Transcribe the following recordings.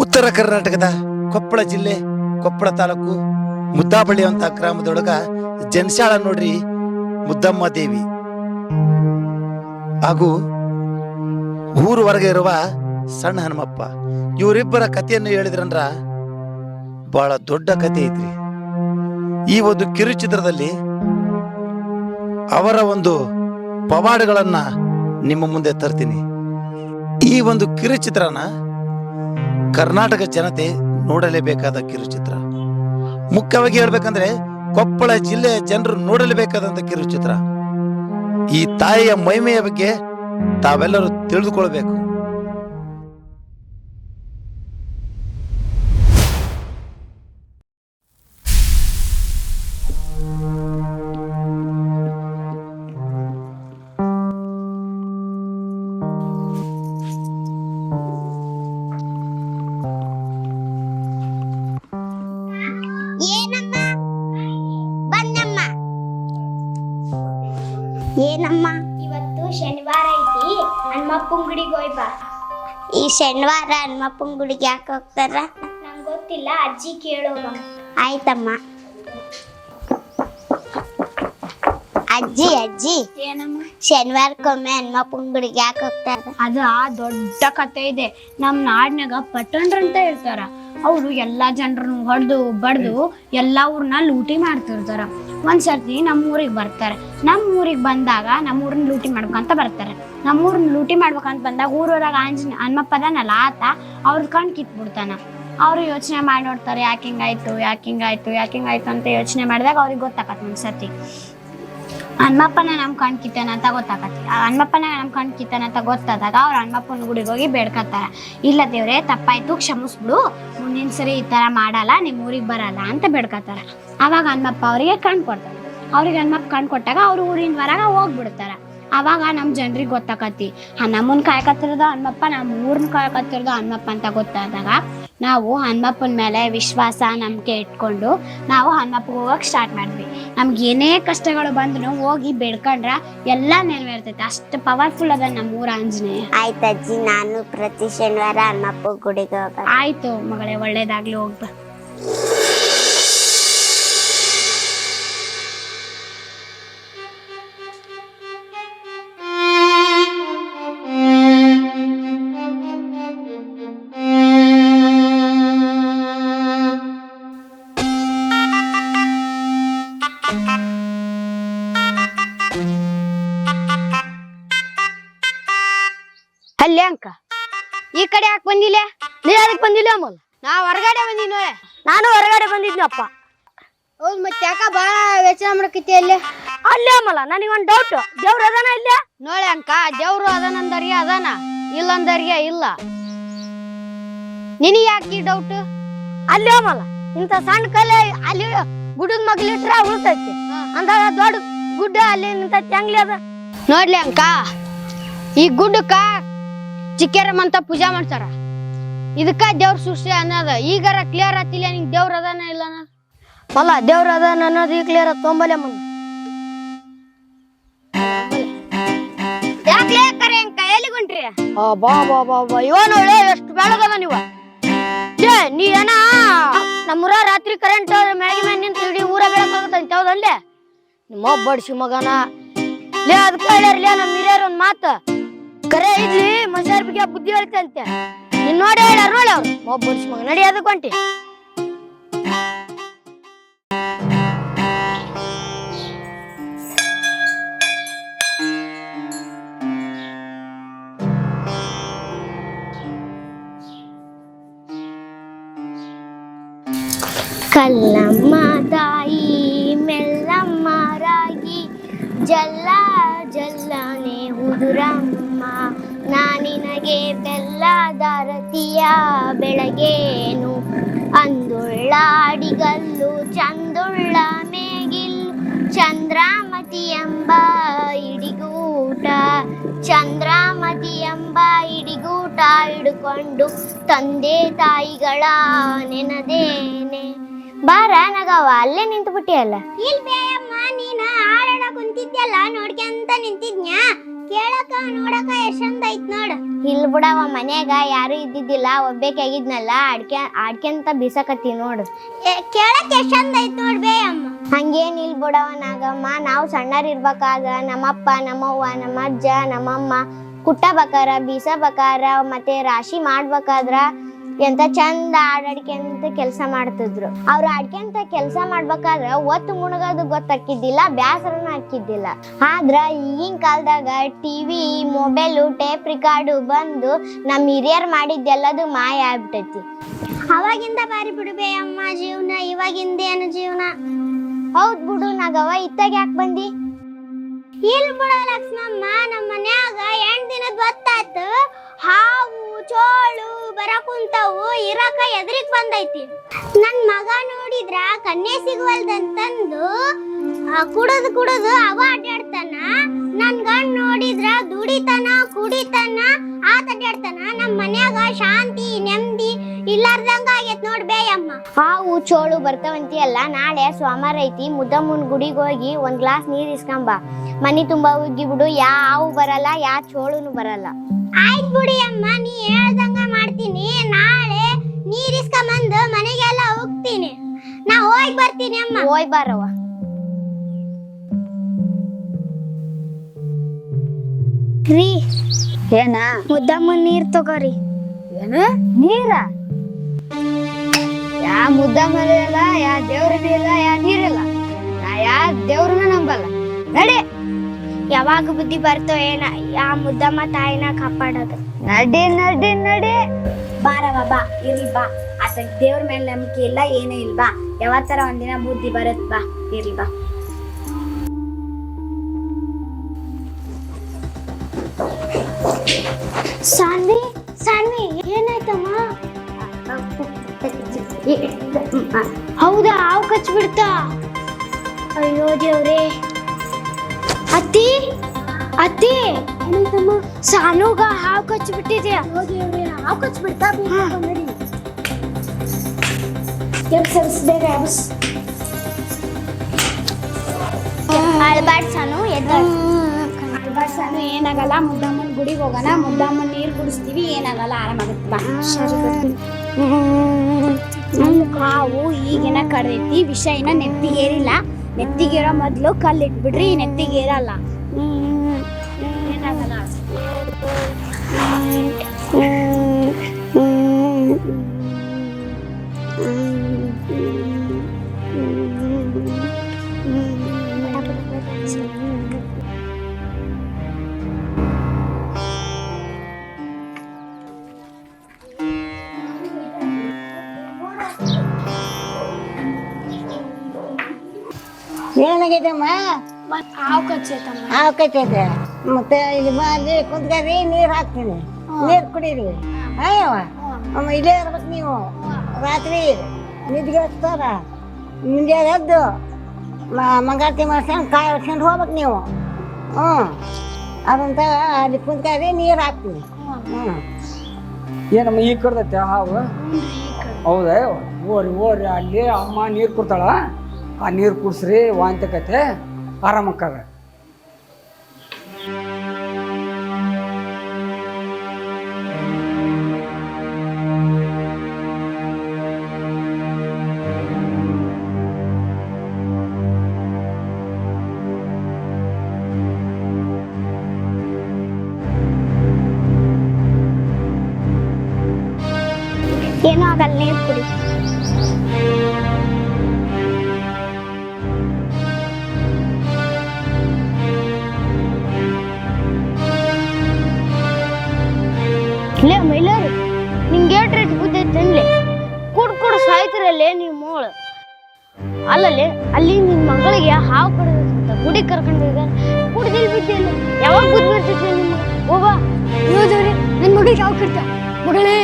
ಉತ್ತರ ಕರ್ನಾಟಕದ ಕೊಪ್ಪಳ ಜಿಲ್ಲೆ, ಕೊಪ್ಪಳ ತಾಲೂಕು ಮುದ್ದಾಬಳ್ಳಿ ಅಂತ ಗ್ರಾಮದೊಳಗ ಜನಶಾಳ ನೋಡ್ರಿ ಮುದ್ದಮ್ಮ ದೇವಿ. ಹಾಗೂ ಊರು ಹೊರಗೆ ಇರುವ ಸಣ್ಣ ಹನುಮಪ್ಪ. ಇವರಿಬ್ಬರ ಕಥೆಯನ್ನು ಹೇಳಿದ್ರಂದ್ರ ಬಹಳ ದೊಡ್ಡ ಕಥೆ ಐತ್ರಿ. ಈ ಒಂದು ಕಿರುಚಿತ್ರದಲ್ಲಿ ಅವರ ಒಂದು ಪವಾಡಗಳನ್ನ ನಿಮ್ಮ ಮುಂದೆ ತರ್ತೀನಿ. ಈ ಒಂದು ಕಿರುಚಿತ್ರನ ಕರ್ನಾಟಕ ಜನತೆ ನೋಡಲೇಬೇಕಾದ ಕಿರುಚಿತ್ರ. ಮುಖ್ಯವಾಗಿ ಹೇಳ್ಬೇಕಂದ್ರೆ ಕೊಪ್ಪಳ ಜಿಲ್ಲೆಯ ಜನರು ನೋಡಲೇಬೇಕಾದಂತ ಕಿರುಚಿತ್ರ. ಈ ತಾಯಿಯ ಮಹಿಮೆಯ ಬಗ್ಗೆ ತಾವೆಲ್ಲರೂ ತಿಳಿದುಕೊಳ್ಬೇಕು. ಬಾ. ಈ ಶನಿವಾರ ಹನುಮಪ್ಪನ ಗುಡಿಗೆ ಯಾಕೆ ಹೋಗ್ತಾರ? ನಂಗೆ ಗೊತ್ತಿಲ್ಲ ಅಜ್ಜಿ ಕೇಳೋಮ್ಮ ಆಯ್ತಮ್ಮ. ಅಜ್ಜಿ ಅಜ್ಜಿ. ಏನಮ್ಮ? ಶನಿವಾರಕ್ಕೊಮ್ಮೆ ಹನುಮಪ್ಪನ ಗುಡಿಗೆ ಯಾಕೆ ಹೋಗ್ತಾರ? ಅದು ಆ ದೊಡ್ಡ ಕತೆ ಇದೆ. ನಮ್ಮ ನಾಡಿನಾಗ ಪಟ್ಟಣ್ರಂತ ಹೇಳ್ತಾರ. ಅವರು ಎಲ್ಲಾ ಜನರನ್ನು ಹೊಡೆದು ಬಡ್ದು ಎಲ್ಲಾ ಊರ್ನ ಲೂಟಿ ಮಾಡ್ತಿರ್ತಾರ. ಒಂದ್ಸರ್ತಿ ನಮ್ಮ ಊರಿಗೆ ಬರ್ತಾರೆ. ನಮ್ಮ ಊರಿಗೆ ಬಂದಾಗ ನಮ್ಮ ಊರನ್ನ ಲೂಟಿ ಮಾಡ್ಬೇಕಂತ ಬರ್ತಾರೆ. ನಮ್ಮ ಊರನ್ನ ಲೂಟಿ ಮಾಡ್ಬೇಕಂತ ಬಂದಾಗ ಊರೊಳಗ ಆಂಜನ ಹನುಮಪ್ಪದನಲ್ಲ ಆತ ಅವ್ರ ಕಣ್ ಕಿತ್ಬಿಡ್ತಾನ. ಅವರು ಯೋಚನೆ ಮಾಡಿ ನೋಡ್ತಾರೆ, ಯಾಕೆ ಹಿಂಗಾಯ್ತು ಯಾಕೆ ಹಿಂಗಾಯ್ತು ಯಾಕೆ ಹಿಂಗಾಯ್ತು ಅಂತ ಯೋಚನೆ ಮಾಡಿದಾಗ ಅವ್ರಿಗೆ ಗೊತ್ತಾಗತ್ತೆ ಒಂದ್ಸತಿ ಹನುಮಪ್ಪನ ನಮ್ ಕಣ್ ಕಿತ್ತನ ಅಂತ ಗೊತ್ತಾಗತ್ತೆ ಹನುಮಪ್ಪನ ನಮ್ ಕಣ್ ಕಿತ್ತನ ಅಂತ ಗೊತ್ತಾದಾಗ ಅವ್ರ ಹನುಮಪ್ಪನ ಗುಡಿಗೆ ಹೋಗಿ ಬೇಡ್ಕತ್ತಾರ. ಇಲ್ಲ ದೇವ್ರೆ, ತಪ್ಪಾಯ್ತು, ಕ್ಷಮಿಸ್ಬಿಡು. ಮುಂದಿನ ಸರಿ ಈ ತರ ಮಾಡಲ್ಲ, ನಿಮ್ ಊರಿಗೆ ಬರಲ್ಲ ಅಂತ ಬೇಡ್ಕತ್ತಾರ. ಅವಾಗ ಹನುಮಪ್ಪ ಅವರಿಗೆ ಕಣ್ ಕೊಡ್ತಾರೆ. ಅವ್ರಿಗೆ ಹನುಮಪ್ಪ ಕಣ್ ಕೊಟ್ಟಾಗ ಅವ್ರ ಊರಿನ ಹೊರಗ ಹೋಗ್ಬಿಡ್ತಾರ. ಅವಾಗ ನಮ್ ಜನರಿಗೆ ಗೊತ್ತಾಕತಿ. ನಮ್ಮನ್ ಕಾಯ್ಕತ್ತಿರೋದು ಹನುಮಪ್ಪ ನಮ್ಮ ಊರ್ನ ಕಾಯ್ಕತ್ತಿರೋದು ಹನುಮಪ್ಪ ಅಂತ ಗೊತ್ತಾದಾಗ ನಾವು ಹನುಮಪ್ಪನ ಮೇಲೆ ವಿಶ್ವಾಸ ನಂಬಿಕೆ ಇಟ್ಕೊಂಡು ನಾವು ಹನುಮಪ್ಪಗೆ ಹೋಗಕ್ ಸ್ಟಾರ್ಟ್ ಮಾಡಿದ್ವಿ. ನಮ್ಗೆ ಏನೇ ಕಷ್ಟಗಳು ಬಂದ್ರು ಹೋಗಿ ಬೇಡ್ಕೊಂಡ್ರ ಎಲ್ಲ ನೆರವೇರ್ತೈತೆ. ಅಷ್ಟು ಪವರ್ಫುಲ್ ಅದ ನಮ್ಮ ಊರ ಆಂಜನೇಯ. ಆಯ್ತಜ್ಜಿ ನಾನು ಪ್ರತಿ ಶನಿವಾರ ಹನುಮಪ್ಪ ಗುಡಿಗೆ ಹೋಗ ಆಯ್ತು ಮಗಳೇ ಒಳ್ಳೇದಾಗ್ಲಿ ಹೋಗ್ಬ ಬಂದಿಲ್ಲ? ನೀ ಅದಕ್ಕೆ ಬಂದಿಲ್ಲ ಅಮ್ಮಲ್ ನಾ ಹೊರಗಡೆ ಬಂದಿನ ನಾನು ಹೊರಗಡೆ ಬಂದಿದ್ನಪ್ಪ ಹೌದು ಮತ್ತೆ ಯಾಕ ಬಾಳ ಯೋಚನೆ ಮಾಡಕತ್ತಿ ಅಲ್ಲಿ? ಅಲ್ಲೇ ಅಮ್ಮಲ್ಲ ನನಗೆ ಒಂದು ಡೌಟ್ ದೇವ್ರ ಅದಾನ ಇಲ್ಲ? ನೋಡಿ ಅಂಕ ದೇವ್ರು ಅದಾನಂದರ್ಯ ಅದಾನ ಇಲ್ಲ ಅಂದರ್ಯ ಇಲ್ಲ. ನಿನಗೆ ಯಾಕೆ ಈ ಡೌಟ್ ಅಲ್ಲೇ ಅಮ್ಮಲ್ಲ ಇಂಥ ಸಣ್ಣ ಕಲೆ ಅಲ್ಲಿ ಗುಡ್ಡದ ಮಗ್ಲಿಟ್ರ ಉಳ್ತೈತಿ. ಅಂದಾಗ ದೊಡ್ಡ ಗುಡ್ಡ ಅಲ್ಲಿ ನಿಂತೈತಿ ಹೆಂಗ್ಲಿ ಅದ? ನೋಡ್ಲಿ ಅಂಕ ಈ ಗುಡ್ಡಕ್ಕ ಚಿಕ್ಕರಮ್ಮಂತ ಪೂಜಾ ಮಾಡ್ತಾರ. ಇದಕ್ಕ ದೇವ್ರ ಸೃಷ್ಟಿ ಅನ್ನೋದ. ಈಗಾರ ಕ್ಲಿಯರ್ ಆತಿಲ್ಲ ನಿಂಗೆ ದೇವ್ರ ಅದಾನ ಇಲ್ಲ ಅಲ್ಲ ದೇವ್ರ ಅದಾನ ಅನ್ನೋದು ಈಗ ಕ್ಲಿಯರ್ ಆತ್ ತೊಂಬಲೆ ಮುಂದ. ಯಾಕೆ ಕರೆ ಕೈಲಿ ಎಲ್ಲಿಗೊಂಟ್ರಿ ಬಾ ಬಾ ಬಾ ಬಾ. ಇವನ್ ಒಳ್ಳೆ ಎಷ್ಟು ಬೆಳಗದ ನೀವ ಏ ನೀ ಏನ? ನಮ್ಮೂರ ರಾತ್ರಿ ಕರೆಂಟ್ ಮ್ಯಾಗಿ ಮ್ಯಾಗ ನಿಂತು ಇಡೀ ಊರ ಬೆಳಕಾಗತ್ತಂತ ಹೌದಲ್ಲೇ ನಿಮ್ಮ ಬಡ್ಸಿ ಮಗನ. ಲೇ ಅದಕ್ಕೆ ಹೇಳ್ಯಾರ್ಲೇ ನಮ್ಮ ಹಿರಿಯರ್ ಒಂದ್ ಮಾತು. ಕರೆ ಇದ್ಲಿ ಮನುಷ್ಯರ ಬಗ್ಗೆ ಬುದ್ಧಿ ಹೇಳ್ತಂತೆ ನೀನ್ ನೋಡಿ ಹೇಳ್ಯಾರ ನೋಡಿ ಅವ್ರು ಮೊಬ್ಬ ಬಡ್ಸಿ ಮಗ ನಡಿ ಅದಕ್ಕೆ ಹೊಂಟಿ ಕಲ್ಲಮ್ಮ ತಾಯಿ ಮೆಲ್ಲಮ್ಮ ರಾಗಿ ಜಲ್ಲ ಜಲ್ಲನೆ ಉದುರಮ್ಮ ನಾನಿನಗೆ ಬೆಲ್ಲದಾರತಿಯ ಬೆಳಗೇನು? ಅಂದುಳ್ಳಾಡಿಗಲ್ಲು ಚಂದುಳ್ಳ ಮೇಗಿಲ್ಲು ಚಂದ್ರಾಮತಿ ಎಂಬ ಇಡಿಗೂಟ. ಚಂದ್ರಾಮತಿ ಎಂಬ ಇಡಿಗೂಟ ಹಿಡ್ಕೊಂಡು ತಂದೆ ತಾಯಿಗಳ ನೆನದೇನೆ. ಬಾರ ನಗವ ಅಲ್ಲೇ ನಿಂತು ಬಿಟ್ಟಿಯಲ್ಲ ಇಲ್ ಬೇಯಮ್ಮ ನೀನ ಆಡೋಣ ಕುಂತಿದ್ಯಲ್ಲ ನೋಡ್ಕೊಂತ ಕೇಳಕ ನೋಡಕ ಎಷ್ಟ್ ಚಂದ ಐತ್ ನೋಡ. ಇಲ್ ಬಿಡವ ಮನ್ಯಾಗ ಯಾರು ಇದ್ದಿದ್ದಿಲ್ಲ ಒಬ್ಬೇಕಾಗಿದ್ನಲ್ಲ ಅಡ್ಕೆ ಅಡ್ಕೆಂತ ಬೀಸಕತ್ತಿ ನೋಡು. ಕೇಳಕ್ ಎಷ್ಟ್ ಚಂದ ಐತ್ ನೋಡ್ಬೇ ಅಮ್ಮ. ಹಂಗೇನ್ ಇಲ್ ಬಿಡವ ನಾಗಮ್ಮ ನಾವು ಸಣ್ಣರ್ ಇರ್ಬೇಕಾಗ ನಮ್ಮಪ್ಪ ನಮ್ಮವ್ವ ನಮ್ಮ ಅಜ್ಜ ನಮ್ಮಮ್ಮ ಕುಟ್ಟಬೇಕಾರ ಬೀಸಬೇಕಾರ ಮತ್ತೆ ರಾಶಿ ಮಾಡ್ಬೇಕಾದ್ರ ಎಂತ ಚಂದ ಆಡಾಡ್ಕೊಂತ ಕೆಲಸ ಮಾಡ್ತಿದ್ರು. ಅವ್ರು ಆಡ್ಕೊಂತ ಕೆಲಸ ಮಾಡ್ಬೇಕಾದ್ರೆ ಒತ್ತು ಮುಣಗೋದು ಗೊತ್ತಾಕಿದ್ದಿಲ್ಲ ಬ್ಯಾಸರನು ಹಾಕಿದ್ದಿಲ್ಲ ಆದ್ರ ಈಗಿನ ಕಾಲದಾಗ ಟಿವಿ ಮೊಬೈಲು ಟೇಪ್ ರಿಕಾರ್ಡು ಬಂದು ನಮ್ಮ ಹಿರಿಯರ್ ಮಾಡಿದ್ದೆಲ್ಲದು ಮಾಯ ಆಗ್ಬಿಟ್ಟೈತಿ ಅವಾಗಿಂದ ಬಾರಿ ಬಿಡುಬೇ ಅಮ್ಮ ಜೀವನ ಇವಾಗಿಂದ ಏನು ಜೀವನ. ಹೌದ್ ಬಿಡು ನಾಗವ ಇತ್ತಾಗ ಯಾಕೆ ಬಂದಿ? ಇಲ್ ಬಿಡ ಲಕ್ಷ್ಮಮ್ಮ ನಮ್ಮ ಮನ್ಯಾಗ ಎಂಟು ದಿನದ ಹೊತ್ತಾತು ಹಾವು ಚೋಳು ಬರಕುಂತವು ಇರಕ ಎದ್ರಿಗ್ ಬಂದೈತಿ. ನನ್ ಮಗ ನೋಡಿದ್ರ ಕನ್ಯೆ ಸಿಗುವಲ್ದಂತಂದು ಕುಡದ್ ಕುಡದು ಅವ ಅಡ್ಡಾಡ್ತಾನ ನನ್ ಗಂಡ್ ನೋಡಿದ್ರ ದುಡಿತಾನ, ಕುಡಿತಾನ, ಆತ ಅಡ್ಡಾಡ್ತಾನ ನಮ್ ಮನ್ಯಾಗ ಶಾಂತಿ ನೆಮ್ಮದಿ ಇಲ್ಲಾರ್ದಂಗ ಆಗೈತ್ ನೋಡ್ ಬೇಯಮ್ಮ. ಹಾವು ಚೋಳು ಬರ್ತಾವಂತಿಯಲ್ಲ, ನಾಳೆ ಸೋಮವಾರ ಐತಿ. ಮುದ್ದಮ್ಮನ್ ಗುಡಿಗೆ ಹೋಗಿ ಒಂದ್ ಗ್ಲಾಸ್ ನೀರ್ ಇಸ್ಕೊಂಬ. ಮನಿ ತುಂಬಾ ಉಗ್ಗಿ ಬಿಡು ಯಾ ಹಾವು ಬರಲ್ಲ ಯಾ ಚೋಳುನು ಬರಲ್ಲ. ಆಯ್ತ್ ಬಿಡಿ ಅಮ್ಮ ನೀ ಹೇಳ್ದಂಗ ಮಾಡ್ತೀನಿ. ನಾಳೆ ನೀರ್ ಇಸ್ಕೊಂಬಂದು ಮನೆಗೆಲ್ಲ ಹೋಗ್ತೀನಿ. ನಾ ಹೋಗಿ ಬರ್ತೀನಿ ಅಮ್ಮ. ಹೋಗಿ ಬಾರವ್ವ. ರೀ ಏನ? ಮುದ್ದಮ್ಮ ನೀರ್ ತಗೋರಿ. ಏನ? ನೀರ? ಯಾ ಮುದ್ದಮ್ಮ ಇಲ್ಲ ಯಾ ದೇವ್ರನ ಇಲ್ಲ ಯಾ ನೀರಿಲ್ಲ ನಾ ಯಾ ದೇವ್ರನ್ನ ನಂಬಲ್ಲ. ನಡಿ. ಯಾವಾಗ ಬುದ್ಧಿ ಬರ್ತೋ ಏನ ಯಾ ಮುದ್ದಮ್ಮ ತಾಯಿನ ಕಾಪಾಡೋದು. ನಡೆ ನಡೆ ನಡೆ. ಬಾರ ಬಾ ಇರ್ಲಿ ಬಾ. ಅಸ ದೇವ್ರ ಮೇಲೆ ನಂಬಿಕೆ ಇಲ್ಲ ಏನೇ ಇಲ್ವಾ ಬಾ ಯಾವತ್ತರ ಒಂದಿನ ಬುದ್ಧಿ ಬರುತ್ತ ಬಾ ಇರ್ಲಿ ಬಾ. ಸಾನ್ವಿ ಸಾನ್ವಿ ಏನಾಯ್ತಮ್ಮ? ಹೌದಾ ಹಾವು ಕಚ್ಬಿಡ್ತಾ? ಅಯ್ಯೋ ದೇವ್ರೇ. ಅತ್ತಿ ಅತ್ತಿ. ಸಾನುಗ ಹಾವು ಕಚ್ಚಿ ಬಿಟ್ಟಿದೆ ಹಾವು ಎಬ್ಸ್ ಬೇಗ ಎಬ್ಸ್. ಅಳ್ಬಾಡ್ ಸಾನು ಏನಾಗಲ್ಲ ಮುದ್ದಮ್ಮನ ಗುಡಿಗೆ ಹೋಗೋಣ ಮುದ್ದಮ್ಮನ ನೀರು ಕುಡಿಸ್ತೀವಿ ಏನಾಗಲ್ಲ ಆರಾಮಾಗುತ್ತೆ ಬಾ. ಹಾವು ಈಗಿನ ಕಡ್ದೈತಿ ವಿಷ ನೆಪ್ಪಿಗೆ ನೆತ್ತಿಗೇರಿಲ್ಲ ನೆತ್ತಿಗೇರೋ ಮೊದಲು ಕಲ್ಲು ಇಟ್ಬಿಡ್ರಿ ನೆತ್ತಿಗೇರಲ್ಲ ಏನಾಗಲ್ಲ ಏನಾಗೈತಮ್ಮ ಹಾವು ಕಚ್ಚೈತಮ್ಮ. ಹಾವು ಕಚ್ಚೈತೆ. ಮತ್ತೆ ಇಲ್ಲಿ ಬಂದು ಕುಂತ್ಕರಿ ನೀರು ಹಾಕ್ತೀನಿ. ನೀರು ಕುಡೀರಿ. ಅಯ್ಯವ ಅಮ್ಮ ಇಲ್ಲೇ ಇರ್ಬೇಕು ನೀವು. ರಾತ್ರಿ ನಿದ್ಗೆ ಹಚ್ತಾರ. ಮುಂಜಾನೆ ಎದ್ದು ಮಂಗಾರತಿ ಮಾಡ್ಸ್ಕೊಂಡು ಕಾಯಿ ಹೊಡ್ಸ್ಕೊಂಡು ಹೋಗ್ಬೇಕು ನೀವು. ಹ್ಞೂ. ಅದಂತ ಅಲ್ಲಿ ಕುಂತ್ಕರಿ ನೀರು ಹಾಕ್ತೀನಿ. ಹ್ಞೂ. ಏನಮ್ಮ ಈ ಕಡ್ದೈತೆ ಹಾವು? ಹೌದಾ? ಓರಿ ಓರಿ ಅಲ್ಲಿ ಅಮ್ಮ ನೀರು ಕೊಡ್ತಾಳ? ಆ ನೀರು ಕುಡ್ಸ್ರಿ ವಾಂತಕತೆ ಆರಾಮಕ್ಕಾಗ ಲೇ, ಮೈಲಾರು, ನಿಂಗೆ ಏಟ್ ಬುದ್ಧಿ ತಂದ್ಲೆ ಕುಡ್ ಕುಡ್ ಸಾಯ್ತಿರಲ್ಲೇ ನೀವು ಮೋಳು? ಅಲ್ಲಲ್ಲಿ, ಅಲ್ಲಿ ನಿನ್ ಮಗಳಿಗೆ ಹಾವು ಕಡಿದಂತ ಗುಡಿ ಕರ್ಕೊಂಡು ಹೋಗಿದಾರೆ ಕುಡ್ದಿಲ್ ಬಿದ್ದಿಲ್ಲ ಯಾವಾಗ ಬುದ್ಧಿ ಬರ್ತೈತಿ ನಿಮ್ಗೆ ಹೋಗ ಯೋದವ್ರಿ ನನ್ನ ಮಗಳಿಗೆ ಹಾವು ಕಡ್ತ. ಮಗಳೇ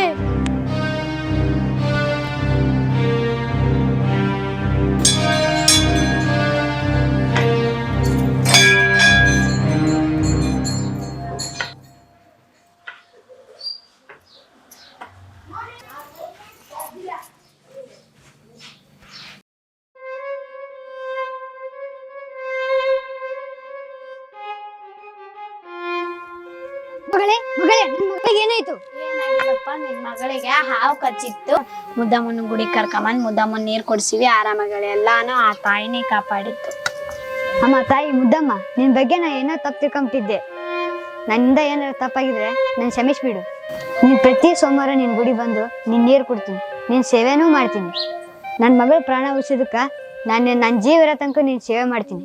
ಹಾವು ಕಚ್ಚಿತ್ತು ಮುದ್ದಮ್ಮನ ಗುಡಿ ಕರ್ಕೊಂಬಂದ್ ಮುದ್ದಮ್ಮನ ನೀರ್ ಕೊಡ್ಸಿವಿ. ಆರಾಮಗಳೆಲ್ಲಾನು ಆ ತಾಯಿನೇ ಕಾಪಾಡಿತ್ತು. ಅಮ್ಮ, ತಾಯಿ, ಮುದ್ದಮ್ಮ, ನಿನ್ ಬಗ್ಗೆ ನಾ ಏನೋ ತಪ್ಪು ತಿಳ್ಕೊಂಬಿಟ್ಟಿದ್ದೆ. ನನ್ನಿಂದ ಏನೋ ತಪ್ಪಾಗಿದ್ರೆ ನನ್ ಕ್ಷಮಿಸ್ಬಿಡು ನೀನ್ ಪ್ರತಿ ಸೋಮವಾರ ನಿನ್ ಗುಡಿ ಬಂದು ನಿನ್ ನೀರು ಕೊಡ್ತೀನಿ. ನಿನ್ ಸೇವೆನೂ ಮಾಡ್ತೀನಿ. ನನ್ನ ಮಗಳು ಪ್ರಾಣ ಉಳಿಸಿದಕ್ಕ ನಾನು ನನ್ನ ಜೀವ ಇರೋ ತನಕ ನೀನು ಸೇವೆ ಮಾಡ್ತೀನಿ.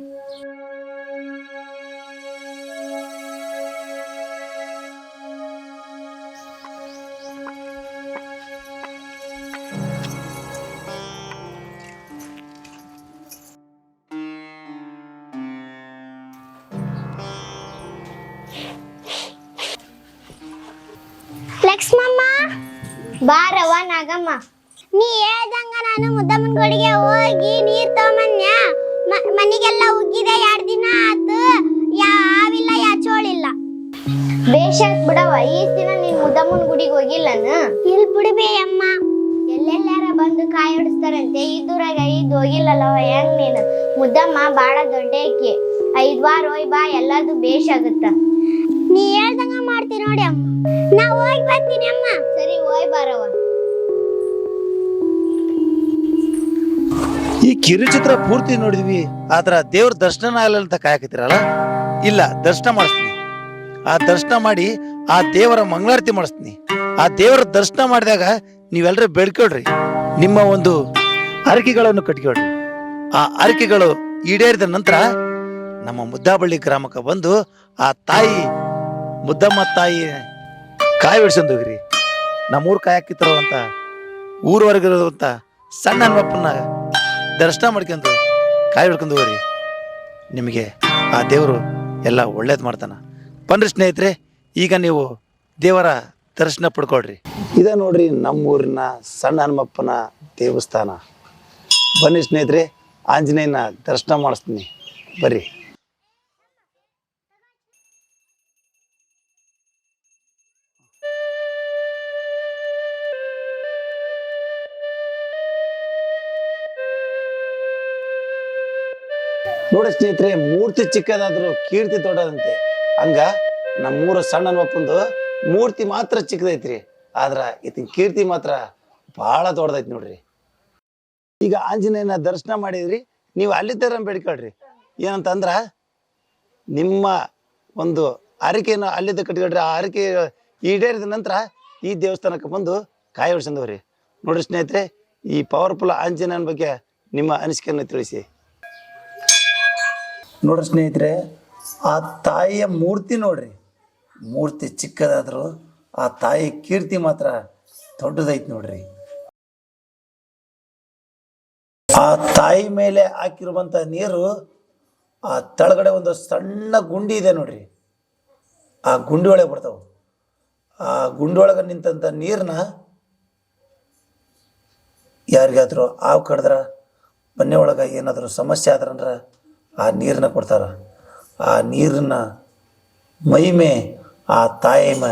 ನಾಗಮ್ಮ ನೀ ಹೇಳ್ದಂಗ ನಾನು ಮುದ್ದಮ್ಮನ ಗುಡಿಗೆ ಹೋಗಿ ನೀರ್ ತಗೊಂಬನ್ಯ. ಮನಿಗೆಲ್ಲ ಉಗ್ಗಿದೆ ಎರಡ್ ದಿನ ಆತು. ಯಾವಿಲ್ಲ ಯಾಚೋಳಿಲ್ಲ ಬೇಷಕ್ ಬಿಡವ ಈ ದಿನ ನೀನ್ ಮುದ್ದಮ್ಮನ ಗುಡಿಗೆ ಹೋಗಿಲ್ಲನ? ಇಲ್ ಬಿಡ್ಬೇ ಅಮ್ಮ. ಎಲ್ಲೆಲ್ಲಾರ ಬಂದು ಕಾಯಿ ಹೊಡಿಸ್ತಾರಂತೆ? ಇದ್ದೂರಾಗ ಹೋಗಿಲ್ಲ ಹೋಗಿಲ್ಲಲ್ಲವ ಹೆಂಗ್ ನೀನು? ಮುದ್ದಮ್ಮ ಬಾಳ ದೊಡ್ಡ ಆಕಿ. ಐದ್ ವಾರ ಹೋಯ್ ಬಾ ಎಲ್ಲದು ಬೇಷ್ ಆಗುತ್ತ? ನೀ ಹೇಳ್ದಂಗ ಮಾಡ್ತೀನಿ ನೋಡಿ ಅಮ್ಮ. ನಾ ಹೋಗಿ ಬರ್ತೀನಿ ಅಮ್ಮ. ಸರಿ ಹೋಯ್ ಬಾರವ್ವ. ಕಿರುಚಿತ್ರ ಪೂರ್ತಿ ನೋಡಿದ್ವಿ, ಆದ್ರ ದೇವ್ರ ದರ್ಶನ ಆಗಲ್ಲ ಅಂತ ಕಾಯಕತ್ತಿರಲ್ಲ? ಇಲ್ಲ, ದರ್ಶನ ಮಾಡಿಸ್ತೀನಿ. ಆ ದರ್ಶನ ಮಾಡಿ ಆ ದೇವರ ಮಂಗಳಾರತಿ ಮಾಡಿಸ್ತೀನಿ. ಆ ದೇವರ ದರ್ಶನ ಮಾಡಿದಾಗ ನೀವೆಲ್ಲರೂ ಬೇಡ್ಕೊಳ್ರಿ. ನಿಮ್ಮ ಒಂದು ಅರಿಕೆಗಳನ್ನು ಕಟ್ಕೊಳ್ರಿ. ಆ ಅರಿಕೆಗಳು ಈಡೇರಿದ ನಂತರ ನಮ್ಮ ಮುದ್ದಾಬಳ್ಳಿ ಗ್ರಾಮಕ್ಕೆ ಬಂದು ಆ ತಾಯಿ, ಮುದ್ದಮ್ಮ ತಾಯಿ ಕಾಯಿ ಹೋಗ್ರಿ. ನಮ್ಮೂರ್ ಕಾಯಿ ಹಾಕಿತ್ತರೋ ಅಂತ ಊರವರೆಗಿರೋದಂತ ಸಣ್ಣ ಹನುಮಪ್ಪನ ದರ್ಶನ ಮಾಡ್ಕೊಂಡು ಕಾಯಿ ಹಿಡ್ಕೊಂಡು ಹೋಗ್ರಿ. ನಿಮಗೆ ಆ ದೇವರು ಎಲ್ಲ ಒಳ್ಳೇದು ಮಾಡ್ತಾನೆ. ಬನ್ರಿ ಸ್ನೇಹಿತರೆ, ಈಗ ನೀವು ದೇವರ ದರ್ಶನ ಪಡ್ಕೊಳ್ರಿ. ಇದ ನೋಡ್ರಿ ನಮ್ಮೂರಿನ ಸಣ್ಣ ಹನುಮಪ್ಪನ ದೇವಸ್ಥಾನ. ಬನ್ನಿ ಸ್ನೇಹಿತರೆ, ಆಂಜನೇಯನ ದರ್ಶನ ಮಾಡಿಸ್ತೀನಿ. ಬರ್ರಿ. ನೋಡಿ ಸ್ನೇಹಿತರೆ, ಮೂರ್ತಿ ಚಿಕ್ಕದಾದ್ರು ಕೀರ್ತಿ ದೊಡ್ಡದಂತೆ. ಹಂಗ ನಮ್ಮೂರ ಸಣ್ಣ ಒಪ್ಪಂದು ಮೂರ್ತಿ ಮಾತ್ರ ಚಿಕ್ಕದೈತ್ರಿ. ಆದ್ರ ಈತನ ಕೀರ್ತಿ ಮಾತ್ರ ಬಹಳ ದೊಡ್ಡದೈತಿ ನೋಡ್ರಿ. ಈಗ ಆಂಜನೇಯನ ದರ್ಶನ ಮಾಡಿದ್ರಿ, ನೀವು ಅಲ್ಲಿ ತರ ಬೇಡ್ಕೊಳ್ರಿ ಏನಂತಂದ್ರ ನಿಮ್ಮ ಒಂದು ಹರಕೆಯನ್ನು ಅಲ್ಲಿದ್ದ ಕಟ್ಕೊಳ್ರಿ ಆ ಹರಕೆ ಈಡೇರಿದ ನಂತರ ಈ ದೇವಸ್ಥಾನಕ್ಕೆ ಬಂದು ಕಾಯಿ ಹೊಡ್ಸಂದವ್ರಿ ನೋಡ್ರಿ ಸ್ನೇಹಿತರೆ, ಈ ಪವರ್ಫುಲ್ ಆಂಜನೇಯನ ಬಗ್ಗೆ ನಿಮ್ಮ ಅನಿಸಿಕೆಯನ್ನು ತಿಳಿಸಿ. ನೋಡ್ರಿ ಸ್ನೇಹಿತರೆ, ಆ ತಾಯಿಯ ಮೂರ್ತಿ ನೋಡ್ರಿ. ಮೂರ್ತಿ ಚಿಕ್ಕದಾದರೂ ಆ ತಾಯಿ ಕೀರ್ತಿ ಮಾತ್ರ ದೊಡ್ಡದೈತೆ ನೋಡ್ರಿ. ಆ ತಾಯಿ ಮೇಲೆ ಹಾಕಿರುವಂತ ನೀರು ಆ ತಳಗಡೆ ಒಂದು ಸಣ್ಣ ಗುಂಡಿ ಇದೆ ನೋಡ್ರಿ. ಆ ಗುಂಡಿ ಒಳಗೆ ಬರ್ತಾವ. ಆ ಗುಂಡಿ ಒಳಗೆ ನಿಂತಂತ ನೀರನ್ನ ಯಾರಿಗಾದ್ರೂ ಹಾವು ಕಡ್ದ್ರ, ಮನೆ ಒಳಗೆ ಏನಾದರೂ ಸಮಸ್ಯೆ ಆದ್ರಂದ್ರೆ ಆ ನೀರನ್ನ ಕೊಡ್ತಾರ. ಆ ನೀರನ್ನ ಮಹಿಮೆ, ಆ ತಾಯಿಮ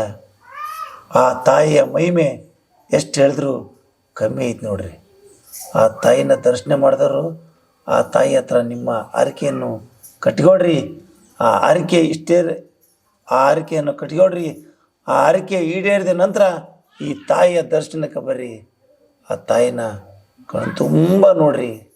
ಆ ತಾಯಿಯ ಮಹಿಮೆ ಎಷ್ಟು ಹೇಳಿದ್ರು ಕಮ್ಮಿ ಐತೆ ನೋಡ್ರಿ. ಆ ತಾಯಿನ ದರ್ಶನ ಮಾಡಿದವರು, ಆ ತಾಯಿ ಹತ್ರ ನಿಮ್ಮ ಆರಿಕೆಯನ್ನು ಕಟ್ಕೊಳ್ರಿ ಆ ಆರಿಕೆ ಇಷ್ಟೇ ಆ ಆರಿಕೆಯನ್ನು ಕಟ್ಕೊಳ್ರಿ ಆ ಆರಿಕೆ ಈಡೇರಿದ ನಂತರ ಈ ತಾಯಿಯ ದರ್ಶನಕ್ಕೆ ಬರ್ರಿ. ಆ ತಾಯಿನ ಕಣ್ ತುಂಬ ನೋಡ್ರಿ.